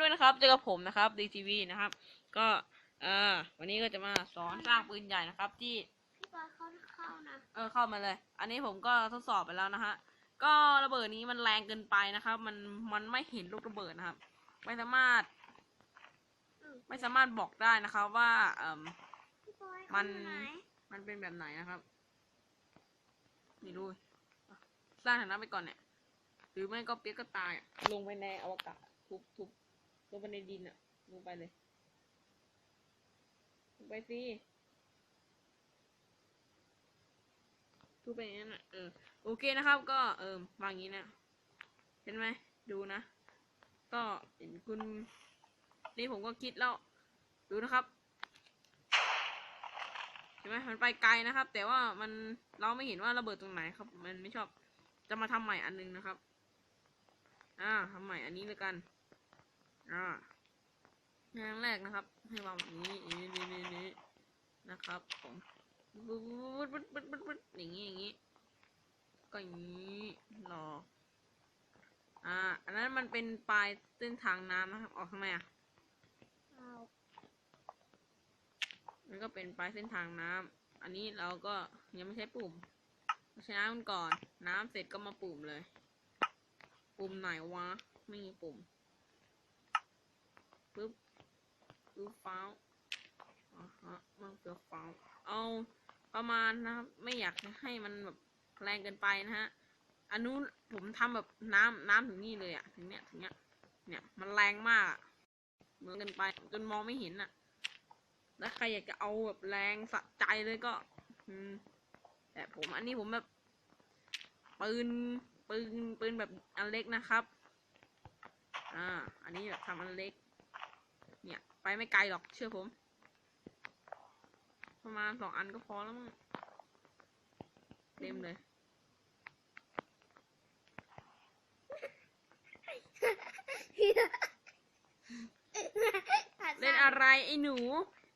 ด้วยนะครับ เจอกับผมนะครับ DTV นะครับ ก็เออวันนี้ก็จะมาสอนสร้างปืนใหญ่นะครับที่พี่บอยเขาเข้านะเออเข้ามาเลย อันนี้ผมก็ทดสอบไปแล้วนะฮะก็ระเบิดนี้มันแรงเกินไปนะครับ มันมันไม่เห็นลูกระเบิดนะครับ ไม่สามารถอืมไม่สามารถบอกได้นะครับ ว่าเอ่มพี่บอยมัเขานอยู่ไหนมันเป็นแบบไหนนะครับไม่รู้อะสร้างฐานะไปก่อนเนี่ย หรือไม่ก็เปียกก็ตายอะลงไปในอวกาศทุบทุบ ลงไปในดินอะลงไปเลย ลงไปสิทุบไปอย่างนั้นอะเออ โอเคนะครับ ก็เออวางอย่างนี้นะ เห็นไหม ดูนะ ก็เห็นคุณ นี่ผมก็คิดแล้ว ดูนะครับเห็นไหมมันไปไกลนะครับ แต่ว่ามันเราไม่เห็นว่าระเบิดตรงไหนครับ มันไม่ชอบ จะมาทำใหม่อันนึงนะครับ อ่าทำใหม่อันนี้เลยกัน อ่าอย่างแรกนะครับ ให้วางแบบนี้นี่นี่นี่นี่นะครับผมบึ๊ดบึ๊ดบึ๊ดบึ๊ดบึ๊ดบึ๊ดอย่างนี้อย่างนี้ก็อย่างนี้รออ่า อันนั้นมันเป็นปลายเส้นทางน้ำนะครับออกทำไมอะเอามันก็เป็นปลายเส้นทางน้ำอันนี้เราก็ยังไม่ใช้ปุ่มเราใช้น้ำมันก่อน น้ำเสร็จก็มาปุ่มเลย ปุ่มไหนวะ ไม่มีปุ่ม ปึ๊บปึ๊บฟ้าวอ่าฮะมันเกือบฟ้าวเอาประมาณนะครับ ไม่อยากให้มันแบบแรงเกินไปนะฮะอันนู้นผมทำแบบน้ำน้ำถึงนี่เลยอะถึงเนี้ยถึงเนี้ย เนี่ยมันแรงมากเหมือนเกินไป จนมองไม่เห็นอะแล้วใครอยากจะเอาแบบแรงสะใจเลยก็ อืม แต่ผมอันนี้ผมแบบปืนปืนปืนแบบอันเล็กนะครับ อ่า อันนี้แบบทำอันเล็ก ไปไม่ไกลหรอก เชื่อผม ประมาณสองอันก็พอแล้วมั้งเต็มเลยเล่นอะไรไอ้หนู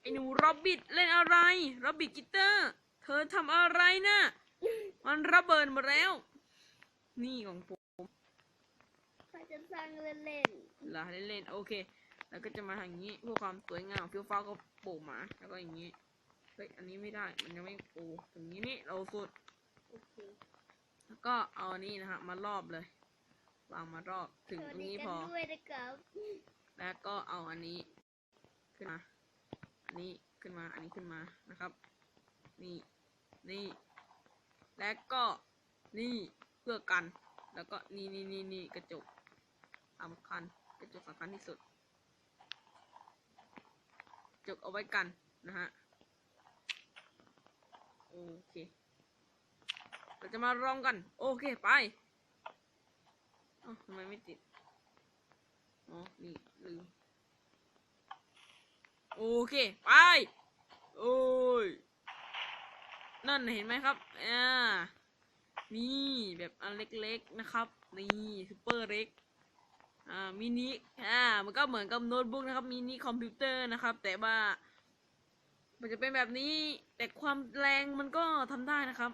ไอ้หนูร็อบบิทเล่นอะไรร็อบบิทกิตเตอร์เธอทำอะไรนะ่ะมันระเบิดหมดแล้ว นี่ของผมเขาจะสร้างเล่นเหรอเล่นๆโอเค แล้วก็จะมาทางนี้เพื่อความสวยงามฟิวฟ้าวก็ปลูกหมาแล้วก็อย่างนี้เฮ้ยอันนี้ไม่ได้มันยังไม่ปลูกอย่างนี้นี่เราสุดๆโอเคแล้วก็เอาอันนี้นะฮะมารอบเลยวางมารอบถึงสตวัรสงดีนี้กัพนอด้วยนะครับแล้วก็เอาอันนี้ขึ้นมาอันนี้ขึ้นมาอันนี้ขึ้นมานะครับ นี่นี่แล้วก็นี่เพื่อกัน แล้วก็นี่นี่นี่นี่กระจกสำคัญกระจกสำคัญที่สุดกระ จกเอาไว้กันนะฮะ โอเค เราจะมาลองกัน โอเค ไปอ้าทำไมไม่ติด อ๋อ นี่ ลืม โอเค ไป โอ้ย นั่นเห็นไหมครับ อ่า นี่แบบอันเล็กๆนะครับ นี่ซูเปอร์เล็ก อ่ามินิอ่ามันก็เหมือนกับโน้ตบุ๊กนะครับมินิคอมพิวเตอร์นะครับ แต่ว่า มันจะเป็นแบบนี้แต่ความแรงมันก็ทำได้นะครับ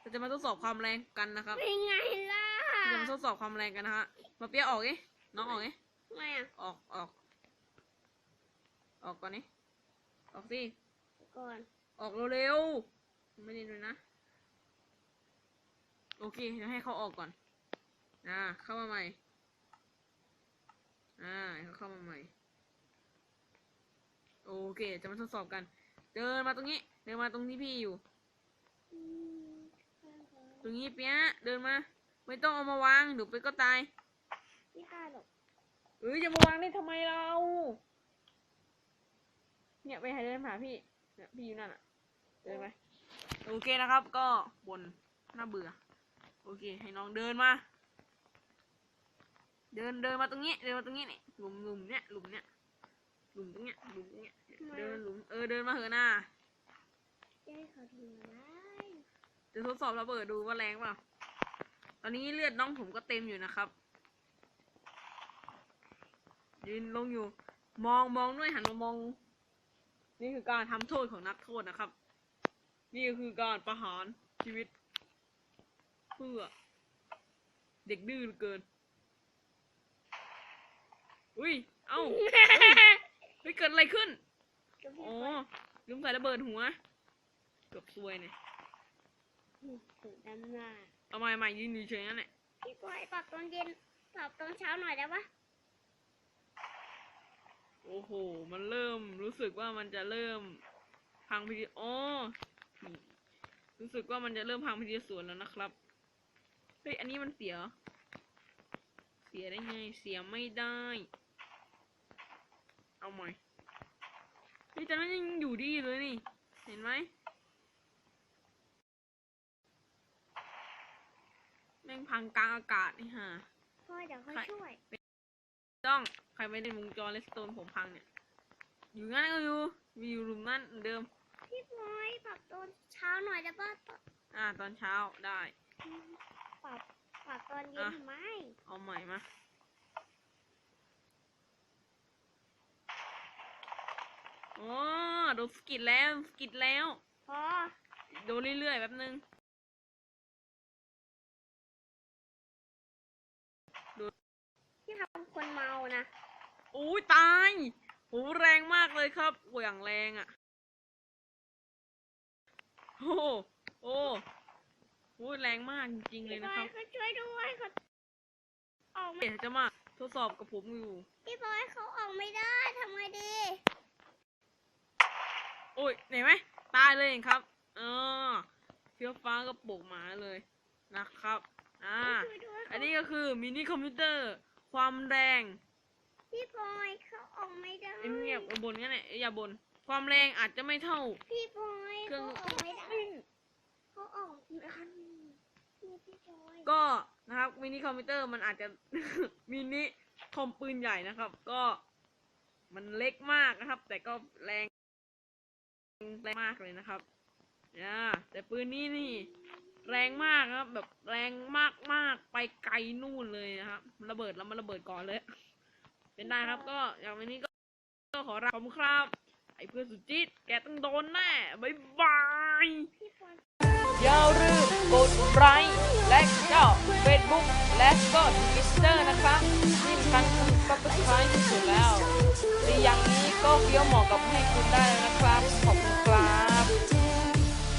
เราจะมาทดสอบความแรงกันนะครับเป็นไงล่ะจะมาทดสอบความแรงกันนะฮะมาเปียออกเอ๊น้องออกเอ๊ทำไมอะออกออกออกก่อนนี่ออกสิก่อนออกเร็วๆไม่ได้ด้วยนะ โอเคเดี๋ยวให้เขาออกก่อนอ่าเข้ามาใหม่ อ่าให้เขาเข้ามาใหม่ โอเค จะมาทดสอบกัน เดินมาตรงนี้ เดินมาตรงที่พี่อยู่อืมตรงนี้เปียะเดินมา ไม่ต้องเอามาวางเดี๋ยวไปก็ตายไม่ได้หรอกเอ้ยจะมาวางได้ทำไมเรา เนี่ยไปหาเดินหาพี่เนี่ยพี่อยู่นั่นอะเดินไปโอเคนะครับ ก็บนน่าเบื่อ โอเค ให้น้องเดินมา เดินเดินมาตรงนี้เดินมาตรงนี้นี่หลุมหลุมเนี่ยหลุมเนี่ยหลุมตรงเนี้ยหลุมตรงเนี้ยเดินหลุมเออเดินมาเถอะหน้าจะให้เขาทำอะไรจะทดสอบระเบิดดูว่าแรงเปล่าตอนนี้เลือดน้องผมก็เต็มอยู่นะครับ ยืนลงอยู่ มองมองด้วยหันมามอง นี่คือการทำโทษของนักโทษนะครับ นี่ก็คือการประหารชีวิต เพื่อ เด็กดื้อเหลือเกิน อุ้ย เอ้าเฮ้ยเกิดอะไรขึ้นกับพี่อ๋อพลอยลืมใส่ระเบิดหัวเกือบซวยเนี่ยถึงด้านหน้าเอาใหม่ใหม่ยืนอยู่เฉยๆนั่นแหละพี่พลอยปรับตอนเย็นปรับตอนเช้าหน่อยได้ปะโอ้โห มันเริ่มรู้สึกว่ามันจะเริ่มพังพิธีอ๋อรู้สึกว่ามันจะเริ่มพังพิธีสวนแล้วนะครับ เฮ้ย อันนี้มันเสียเหรอเสียได้ไง เสียไม่ได้ เอาใหม่เฮ้ยแต่นั้นยังอยู่ดีเลยนี่ เห็นไหมแม่งพังกลางอากาศนี่ฮะพ่อเดี๋ยวเขาใครช่วย ต้องใครไม่ได้วงจรเลสโตนผมพังเนี่ย อยู่งั้นก็อยู่ มีอยู่หลุมนั่นเหมือนเดิม พี่พลอยปรับตอนเช้าหน่อยได้ปะอ่าตอนเช้าได้ ปรับปรับตอนเย็นอะทำไม เอาใหม่มา โอ้โดนสะกิดแล้วสะกิดแล้ว พอโดนเรื่อยๆแป๊บนึงที่ทำคนเมานะโอ้ยตายโหแรงมากเลยครับโอ้ยอย่างแรงอะ่ะ โอ้โหโอ้โหแรงมากจริงๆเลพี่ยพนะลคอรัยบเขาช่วยด้วยเขาออกไม่เดี๋ยวจะมาทดสอบกับผมอยู่ พี่พลอยเขาออกไม่ได้ทำไงดี โอ้ยเห็นไหมตายเลยครับ เออเฟี้ยวฟ้าก็ปลูกหมาเลยนะครับ อ่าช่วยด้วยอันนี้ก็คือมินิคอมพิวเตอร์ ความแรง พี่พลอยเขาออกไม่ได้เอ็มเงียบๆบนงั้นแหละอย่าบน ความแรงอาจจะไม่เท่า พี่พลอยเครื่เขาองออกไม่ได้เขาออกไม่ได้นี่พี่พลอยก็นะครับมินิคอมพิวเตอร์มันอาจจะมินิคอมปืนใหญ่นะครับ ก็มันเล็กมากนะครับ แต่ก็แรง แรงมากเลยนะครับอ่าแต่ปืนนี้นี่ แรงมากครับ แบบแรงมากมากๆไปไกลนู่นเลยนะครับมันระเบิดแล้วมันระเบิดก่อนเลย เป็นได้ครับก็อย่างวันนี้ก็ขอลาขอบคุณครับ ไอ้เพื่อนสุดจิต แกต้องโดนแน่บ๊ายบายอย่าลืมกดไลค์และก็เฟซบุ๊กและก็ทวิตเตอร์นะครับที่สำคัญคือ subscribe ที่สุดแล้วและอย่างนี้ก็เฟี้ยวเหมาะกับให้คุณได้แล้วนะครับ